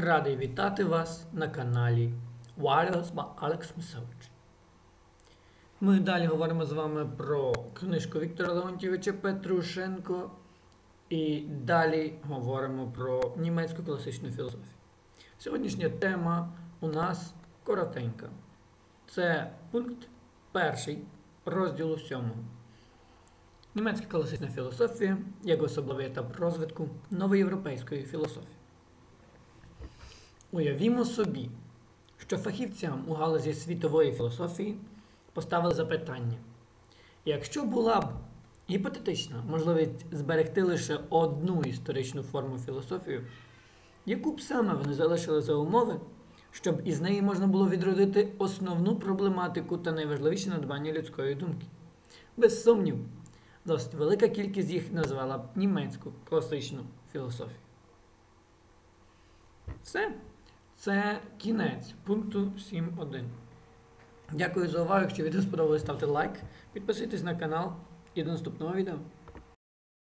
Радий вітати вас на каналі Wireless by Alex Мисович. Ми далі говоримо з вами про книжку Віктора Леонтьєвича Петрушенко і далі говоримо про німецьку класичну філософію. Сьогоднішня тема у нас коротенька. Це пункт перший розділу сьомого. Німецька класична філософія як особливий етап розвитку новоєвропейської філософії. Уявімо собі, що фахівцям у галузі світової філософії поставили запитання: якщо була б гіпотетична можливість зберегти лише одну історичну форму філософію, яку б саме вони залишили за умови, щоб із неї можна було відродити основну проблематику та найважливіші надбання людської думки? Без сумнів, досить велика кількість їх назвала б німецьку класичну філософію. Все. Це кінець пункту 7.1. Дякую за увагу. Якщо відео сподобалось, ставте лайк, підписуйтесь на канал і до наступного відео.